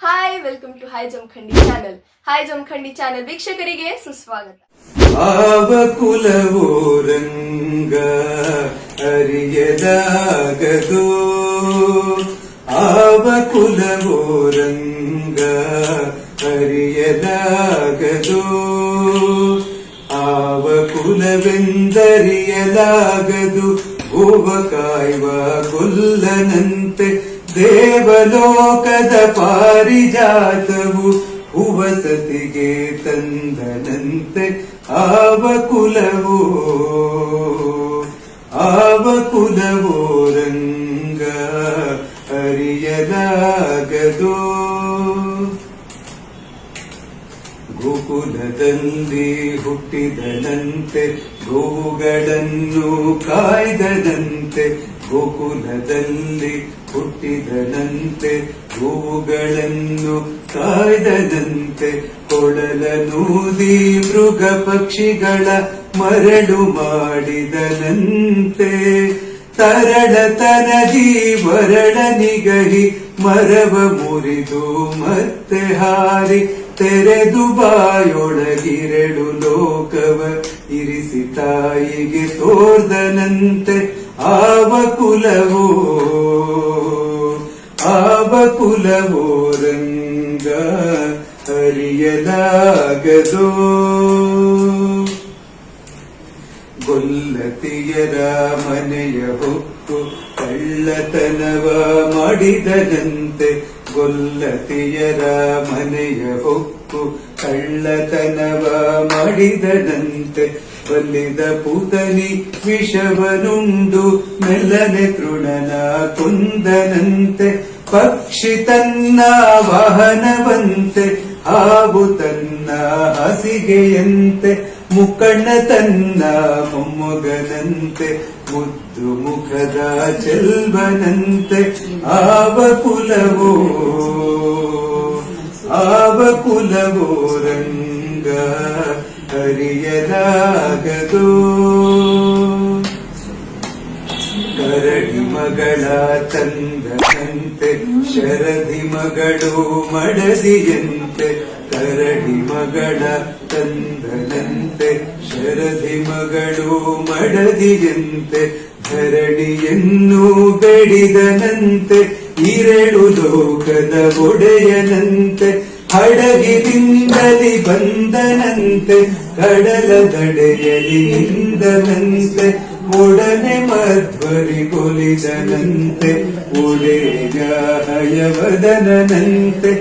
Hi welcome to hi Jamakhandi channel hi Jamakhandi channel ವೀಕ್ಷಕರಿಗೆ ಸುಸ್ವಾಗತ. ಆವ ಕುಲವೋ ರಂಗ ಅರಿಯದಾಗದು. ಆವ ಕುಲವೋ ರಂಗ ಅರಿಯದಾಗದು. ಆವ ಕುಲವೆಂದರಿಯಲಾಗದು ಕಾಯುವ ಕೊಲ್ಲನಂತೆ ದೇವಲೋಕದ ಪಾರಿಜಾತವು ಹುವಸತಿಗೆ ತಂದನಂತೆ ಆವ ಕುಲವೋ ರಂಗ ಅರಿಯಲಾಗದೋ. ಗೋಕುಲದಲ್ಲಿ ಹುಟ್ಟಿದನಂತೆ ಗೋವುಗಳನ್ನು ಕಾಯ್ದದಂತೆ ಗೋಕುಲದಲ್ಲಿ ಹುಟ್ಟಿದನಂತೆ ಹೂಗಳನ್ನು ಕಾಯ್ದದಂತೆ ಕೊಡಲನೂದಿ ಮೃಗ ಪಕ್ಷಿಗಳ ಮರಳು ಮಾಡಿದನಂತೆ. ತನಗಿ ಮರಳ ನಿಗಹಿ ಮರವ ಮುರಿದು ಮತ್ತೆ ಹಾರಿ ತೆರೆದು ಬಾಯೊಳಗಿರೆಡು ಲೋಕವ ಇರಿಸಿ ತಾಯಿಗೆ ತೋರ್ದನಂತೆ. ಆವ ಕುಲವೋ ಆವ ಕುಲವೋ ರಂಗ ಅರಿಯಲಾಗದೋ ಗೊಲ್ಲತಿಯರ ಮನೆಯ ಹೊಕ್ಕು ಕಳ್ಳತನವ ಮಾಡಿದನಂತೆ. ಗೊಲ್ಲತಿಯರ ಮನೆಯ ಹೊಕ್ಕು ಕಳ್ಳತನವ ಮಾಡಿದನಂತೆ. ಬಲ್ಲಿದ ಪೂತನಿ ವಿಷವನುಂಡು ಮೆಲ್ಲನೆ ತೃಣನ ಕೊಂದನಂತೆ. ಪಕ್ಷಿ ತನ್ನ ವಾಹನವಂತೆ, ಹಾವು ತನ್ನ ಹಾಸಿಗೆಯಂತೆ ಮುಕ್ಕಣ್ಣ ತನ್ನ ಮೊಮ್ಮಗನಂತೆ, ಮುದ್ದು ಮುಖದ ಚೆಲ್ವನಂತೆ ಆವ ಕುಲವೋ ಆವ ಕುಲವೋ ರಂಗ ಅರಿಯಲಾಗದೋ ಕರಡಿ ಮಗಳ ತಂದನಂತೆ ಶರದಿ ಮಗಳು ಮಡದಿಯಂತೆ, ಕರಡಿ ಮಗಳ ತಂದನಂತೆ ಶರದಿ ಮಗಳು ಮಡದಿಯಂತೆ, ಧರಣಿಯನ್ನು ಬೆಡಿದನಂತೆ ಇರೆಳು ಲೋಕದ ಒಡೆಯನಂತೆ ಹಡಗಿನಿಂದಲಿ ಬಂದನಂತೆ, ಕಡಲ ದಡೆಯಲಿ ನಿಂದನಂತೆ, ಒಡನೆ ಮಧ್ವರಿ ಕೊಲಿದನಂತೆ ಒಡೆಯ ಹಯವದನಂತೆ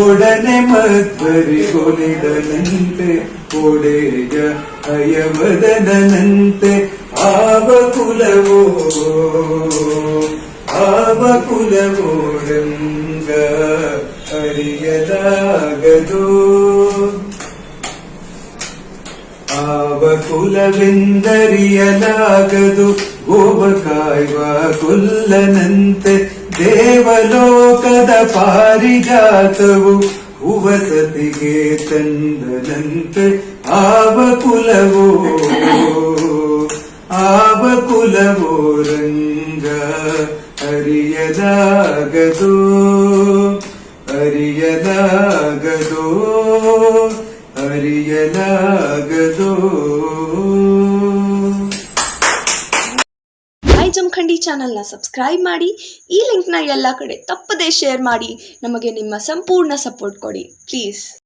ಒಡನೆ ಮಧ್ವರಿ ಕೊಲಿದನಂತೆ ಒಡೆಯ ಹಯವದನಂತೆ ಆವ ಕುಲವೋ ಆವ ಕುಲವೋ ರಂಗ ಅರಿಯಲಾಗದೋ ಆವ ಕುಲವೆಂದರಿಯಲಾಗದು ಗೋವ ಕಾಯುವ ಕೊಲ್ಲನಂತೆ ದೇವಲೋಕದ ಪಾರಿಜಾತವು ಹುವಸತಿಗೆ ತಂದನಂತೆ ಆವ ಕುಲವೋ ಆವ ಕುಲವೋ ರಂಗ ಅರಿಯಲಾಗದೋ ಅರಿಯಲಾಗದೋ ಅರಿಯಲಾಗದೋ ಜಮಖಂಡಿ ಚಾನಲ್ನ ಸಬ್ಸ್ಕ್ರೈಬ್ ಮಾಡಿ, ಈ ಲಿಂಕ್ನ ಎಲ್ಲ ಕಡೆ ತಪ್ಪದೇ ಶೇರ್ ಮಾಡಿ, ನಮಗೆ ನಿಮ್ಮ ಸಂಪೂರ್ಣ ಸಪೋರ್ಟ್ ಕೊಡಿ ಪ್ಲೀಸ್